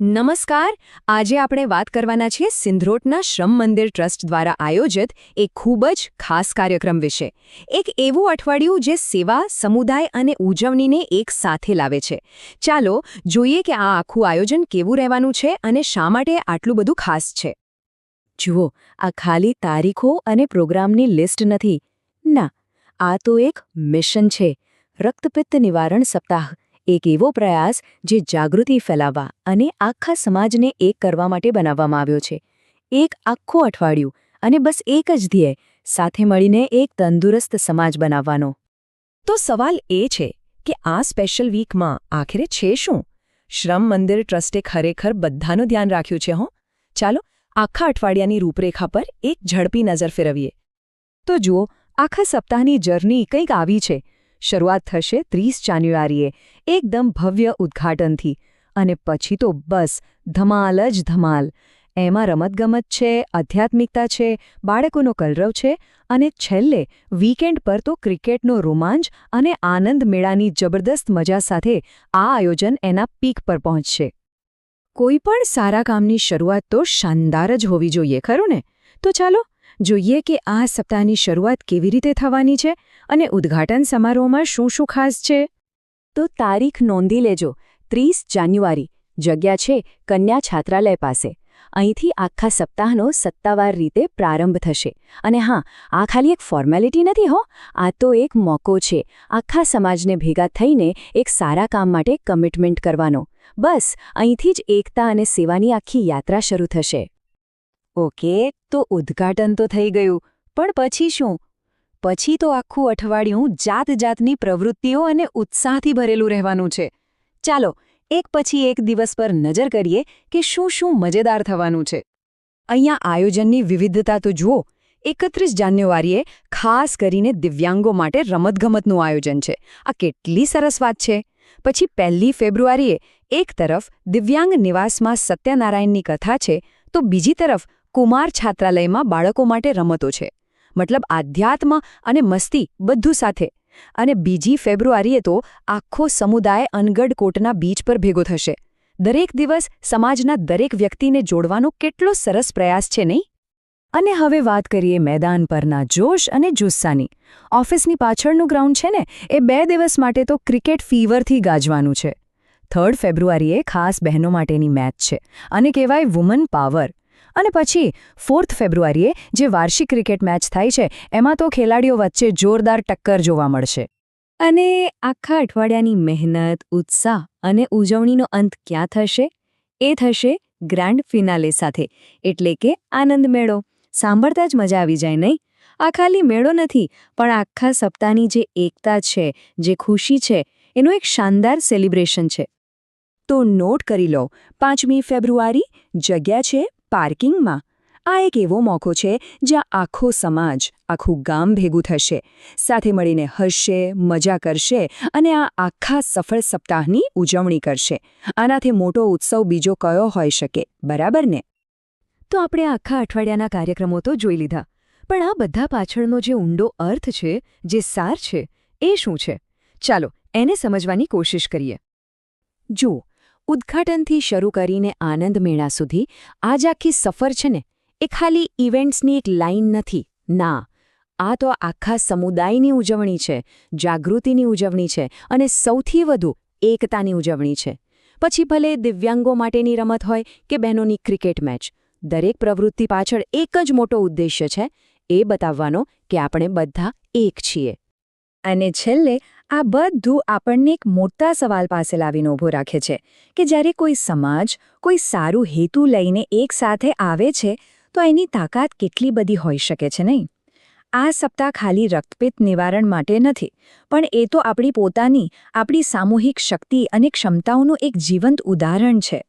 નમસ્કાર. આજે આપણે વાત કરવાના છીએ સિંધરોટના શ્રમ મંદિર ટ્રસ્ટ દ્વારા આયોજિત એક ખૂબ જ ખાસ કાર્યક્રમ વિશે. એક એવું અઠવાડિયું જે સેવા, સમુદાય અને ઉજવણીને એક સાથે લાવે છે. ચાલો જોઈએ કે આ આખું આયોજન કેવું રહેવાનું છે અને શા માટે આટલું બધું ખાસ છે. જુઓ, આ ખાલી તારીખો અને પ્રોગ્રામની લિસ્ટ નથી. ના, આ તો એક મિશન છે. રક્તપિત્ત નિવારણ સપ્તાહ. એક એવો પ્રયાસ જે જાગૃતિ ફેલાવવા અને આખા સમાજને એક કરવા માટે બનાવવામાં આવ્યો છે. એક આખું અઠવાડિયું અને બસ એક જ ધ્યેય સાથે મળીને એક તંદુરસ્ત સમાજ બનાવવાનો. તો સવાલ એ છે કે આ સ્પેશિયલ વીકમાં આખરે છે શું? શ્રમ મંદિર ટ્રસ્ટે ખરેખર બધાનું ધ્યાન રાખ્યું છે હો? ચાલો આખા અઠવાડિયાની રૂપરેખા પર એક ઝડપી નજર ફેરવીએ. તો જુઓ, આખા સપ્તાહની જર્ની કંઈક આવી છે. શરૂઆત થશે ત્રીસ જાન્યુઆરીએ, એકદમ ભવ્ય ઉદ્ઘાટનથી. અને પછી તો બસ, ધમાલ જ ધમાલ. એમાં રમતગમત છે, આધ્યાત્મિકતા છે, બાળકોનો કલરવ છે અને છેલ્લે વીકેન્ડ પર તો ક્રિકેટનો રોમાંચ અને આનંદ મેળાની જબરદસ્ત મજા સાથે આ આયોજન એના પીક પર પહોંચશે. કોઈ પણ સારા કામની શરૂઆત તો શાનદાર જ હોવી જોઈએ, ખરું ને? તો ચાલો જોઈએ કે આ સપ્તાહની શરૂઆત કેવી રીતે થવાની છે અને ઉદ્ઘાટન સમારોહમાં શું શું ખાસ છે? તો તારીખ નોંધી લેજો, ત્રીસ જાન્યુઆરી, જગ્યા છે કન્યા છાત્રાલય પાસે. અહીંથી આખા સપ્તાહનો સત્તાવાર રીતે પ્રારંભ થશે. અને હા, આ ખાલી એક ફોર્મેલિટી નથી હો, આ તો એક મોકો છે, આખા સમાજને ભેગા થઈને એક સારા કામ માટે કમિટમેન્ટ કરવાનો. બસ, અહીંથી જ એકતા અને સેવાની આખી યાત્રા શરૂ થશે. ઓકે, તો ઉદ્ઘાટન તો થઈ ગયું. પણ પછી શું? પછી તો આખું અઠવાડિયું જાત જાતની પ્રવૃત્તિઓ અને ઉત્સાહથી ભરેલું રહેવાનું છે. ચાલો, એક પછી એક દિવસ પર નજર કરીએ કે શું શું મજેદાર થવાનું છે. અહીંયા આયોજનની વિવિધતા તો જુઓ. એકત્રીસ જાન્યુઆરીએ ખાસ કરીને દિવ્યાંગો માટે રમતગમતનું આયોજન છે. આ કેટલી સરસ વાત છે. પછી પહેલી ફેબ્રુઆરીએ એક તરફ દિવ્યાંગ નિવાસમાં સત્યનારાયણની કથા છે, તો બીજી તરફ કુમાર છાત્રાલયમાં બાળકો માટે રમતો છે. મતલબ આધ્યાત્મ અને મસ્તી બધું સાથે. અને બીજી ફેબ્રુઆરીએ તો આખો સમુદાય અનગઢ કોટના બીચ પર ભેગો થશે. દરેક દિવસ સમાજના દરેક વ્યક્તિને જોડવાનો કેટલો સરસ પ્રયાસ છે નહીં? અને હવે વાત કરીએ મેદાન પરના જોશ અને જુસ્સાની. ઓફિસની પાછળનું ગ્રાઉન્ડ છે ને, એ બે દિવસ માટે તો ક્રિકેટ ફીવરથી ગાજવાનું છે. થર્ડ ફેબ્રુઆરીએ ખાસ બહેનો માટેની મેચ છે. અને કહેવાય વુમન પાવર. અને પછી ફોર્થ ફેબ્રુઆરીએ જે વાર્ષિક ક્રિકેટ મેચ થાય છે, એમાં તો ખેલાડીઓ વચ્ચે જોરદાર ટક્કર જોવા મળશે. અને આખા અઠવાડિયાની મહેનત, ઉત્સાહ અને ઉજવણીનો અંત ક્યાં થશે? એ થશે ગ્રાન્ડ ફિનાલે સાથે. એટલે કે આનંદ મેળો. સાંભળતા જ મજા આવી જાય નહીં? આ ખાલી મેળો નથી, પણ આખા સપ્તાહની જે એકતા છે, જે ખુશી છે, એનું એક શાનદાર સેલિબ્રેશન છે. તો નોટ કરી લો, પાંચમી ફેબ્રુઆરી જગ્યા છે પાર્કિંગમાં આ એક એવો મોકો છે જ્યાં આખો સમાજ, આખું ગામ ભેગું થશે, સાથે મળીને હસશે, મજા કરશે અને આ આખા સફળ સપ્તાહની ઉજવણી કરશે. આનાથી મોટો ઉત્સવ બીજો કયો હોઈ શકે, બરાબર ને? તો આપણે આખા અઠવાડિયાના કાર્યક્રમો તો જોઈ લીધા, પણ આ બધા પાછળનો જે ઊંડો અર્થ છે, જે સાર છે, એ શું છે? ચાલો, એને સમજવાની કોશિશ કરીએ. જુઓ ઉદ્ઘાટનથી શરૂ કરીને આનંદ મેળા સુધી આજ આખી સફર છે ને, એ ખાલી ઇવેન્ટ્સની એક લાઇન નથી. ના, આ તો આખા સમુદાયની ઉજવણી છે, જાગૃતિની ઉજવણી છે અને સૌથી વધુ એકતાની ઉજવણી છે. પછી ભલે દિવ્યાંગો માટેની રમત હોય કે બહેનોની ક્રિકેટ મેચ, દરેક પ્રવૃત્તિ પાછળ એક જ મોટો ઉદ્દેશ્ય છે, એ બતાવવાનો કે આપણે બધા એક છીએ. અને છેલ્લે આ બધું આપણને એક મોટા સવાલ પાસે લાવીને ઊભો રાખે છે કે જ્યારે કોઈ સમાજ કોઈ સારું હેતુ લઈને એક સાથે આવે છે, તો એની તાકાત કેટલી બધી હોઈ શકે છે નહીં? આ સપ્તાહ ખાલી રક્તપિત્ત નિવારણ માટે નથી, પણ એ તો આપણી પોતાની, આપણી સામૂહિક શક્તિ અને ક્ષમતાઓનું એક જીવંત ઉદાહરણ છે.